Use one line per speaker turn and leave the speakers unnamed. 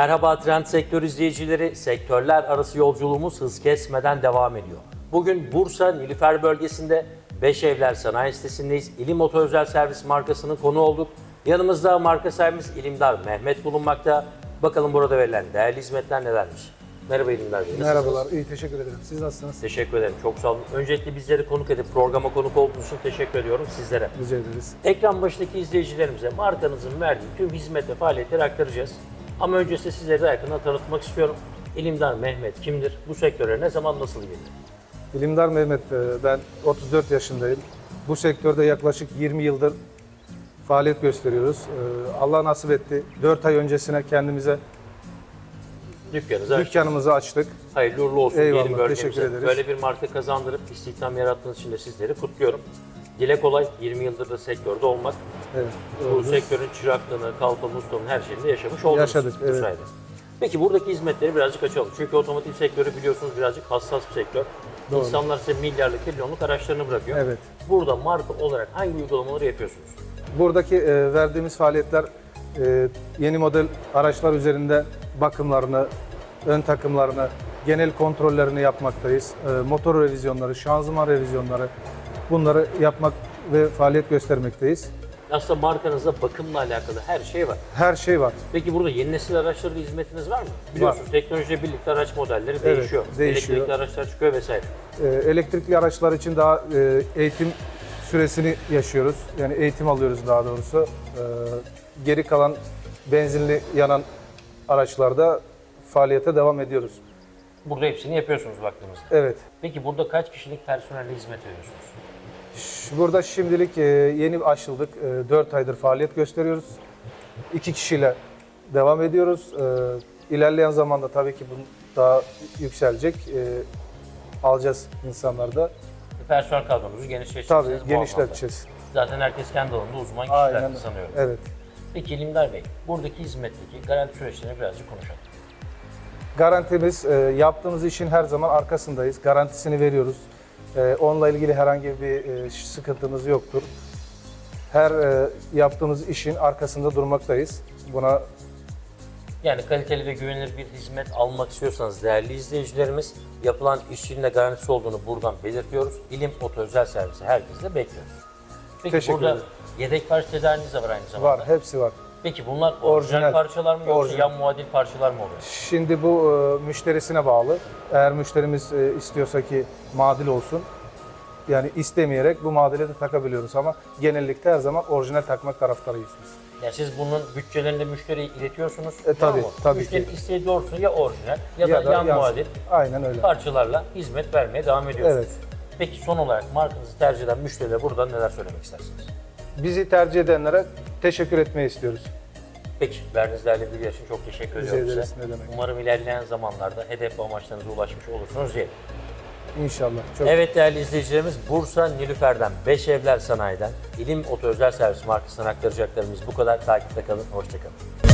Merhaba Trend Sektör izleyicileri. Sektörler arası yolculuğumuz hız kesmeden devam ediyor. Bugün Bursa Nilüfer bölgesinde Beşevler Sanayi Sitesi'ndeyiz. İlim Oto Özel Servis markasının konu olduk. Yanımızda marka sahibimiz İlimdar Mehmet bulunmakta. Bakalım burada verilen değerli hizmetler nelermiş? Merhaba İlimdar Bey.
Merhabalar, iyi teşekkür ederim. Siz nasılsınız?
Teşekkür ederim. Çok sağ olun. Öncelikle bizleri konuk edip programa konuk olduğunuz için teşekkür ediyorum sizlere.
Rica ederiz.
Ekran başındaki izleyicilerimize markanızın verdiği tüm hizmet ve faaliyetleri aktaracağız. Ama öncesinde sizleri yakından tanıtmak istiyorum. İlimdar Mehmet kimdir? Bu sektöre ne zaman nasıl girdi?
Bilimdar Mehmet, e, ben 34 yaşındayım. Bu sektörde yaklaşık 20 yıldır faaliyet gösteriyoruz. E, Allah nasip etti. 4 ay öncesine kendimize
Dükkanınızı
dükkanımızı açtık.
Hayırlı uğurlu olsun
Eyvallah,
diyelim bölgemize.
teşekkür ederiz.
Böyle bir marka kazandırıp istihdam yarattığınız için de sizleri kutluyorum. Dile kolay 20 yıldır da sektörde olmak.
Evet,
Bu
doğrudur.
sektörün çıraklığını, kalfanın, ustalığını her şeyini de yaşamış oldunuz.
Yaşadık,
bu
evet.
sayede. Peki buradaki hizmetleri birazcık açalım. Çünkü otomotiv sektörü biliyorsunuz birazcık hassas bir sektör.
Doğru.
İnsanlar size milyarlık, trilyonluk araçlarını bırakıyor.
Evet.
Burada marka olarak hangi uygulamaları yapıyorsunuz?
Buradaki e, verdiğimiz faaliyetler e, yeni model araçlar üzerinde bakımlarını, ön takımlarını, genel kontrollerini yapmaktayız. E, motor revizyonları, şanzıman revizyonları bunları yapmak ve faaliyet göstermekteyiz.
Aslında markanızda bakımla alakalı her şey var.
Her şey var.
Peki burada yeni nesil araçlara da hizmetiniz var mı? Biliyorsunuz teknolojiyle birlikte araç modelleri değişiyor.
değişiyor.
Elektrikli araçlar çıkıyor vesaire.
E, elektrikli araçlar için daha e, eğitim süresini yaşıyoruz. Yani eğitim alıyoruz daha doğrusu. E, geri kalan benzinli yanan araçlarda faaliyete devam ediyoruz.
Burada hepsini yapıyorsunuz baktığımızda.
Evet.
Peki burada kaç kişilik personelle hizmet veriyorsunuz?
Burada şimdilik e, yeni açıldık. 4 aydır faaliyet gösteriyoruz. 2 kişiyle devam ediyoruz. E, İlerleyen zamanda tabii ki bu daha yükselecek. E, Alacağız insanları da.
Personel kadronuzu genişleteceksiniz.
Tabii
bu anlamda.
genişleteceğiz.
Zaten herkes kendi alanında uzman kişiler
Aynen.
sanıyorum.
Evet.
Peki İlimdar Bey, buradaki hizmetteki garanti süreçlerini birazcık konuşalım.
Garantimiz e, yaptığımız işin her zaman arkasındayız. Garantisini veriyoruz. E, onunla ilgili herhangi bir e, sıkıntımız yoktur. Her e, yaptığımız işin arkasında durmaktayız. Buna
Yani kaliteli ve güvenilir bir hizmet almak istiyorsanız değerli izleyicilerimiz yapılan işçiliğinde garantisi olduğunu buradan belirtiyoruz. İlim Oto Özel Servisi herkese bekliyoruz. Peki
Teşekkür
burada
ederim.
yedek parça tedariniz de var aynı zamanda.
var, hepsi var.
Peki bunlar orijinal,
Orijinal.
parçalar mı yoksa
Orijinal.
yan muadil parçalar mı oluyor?
Şimdi bu e, müşterisine bağlı. Eğer müşterimiz e, istiyorsa ki madil olsun, yani istemeyerek bu madile de takabiliyoruz ama genellikle her zaman orijinal takmak taraftarıyız biz.
Yani siz bunun bütçelerini müşteriye iletiyorsunuz.
E, tabii,
mu?
tabii
Müşteri
ki.
isteği doğrusu ya orijinal ya, da, yan
yansın.
muadil
Aynen öyle.
parçalarla hizmet vermeye devam ediyorsunuz.
Evet.
Peki son olarak markanızı tercih eden müşterilere buradan neler söylemek istersiniz?
Bizi tercih edenlere teşekkür etmeyi istiyoruz.
Peki, verdiğiniz değerli bilgiler için çok teşekkür
Rica
ediyorum
ederiz,
size.
ne demek.
Umarım ilerleyen zamanlarda hedef ve amaçlarınıza ulaşmış olursunuz diyelim.
İnşallah. Çok
Evet değerli izleyicilerimiz, Bursa Nilüfer'den, Beş Evler Sanayi'den, İlim Oto Özel Servis markasından aktaracaklarımız bu kadar. Takipte kalın, hoşçakalın.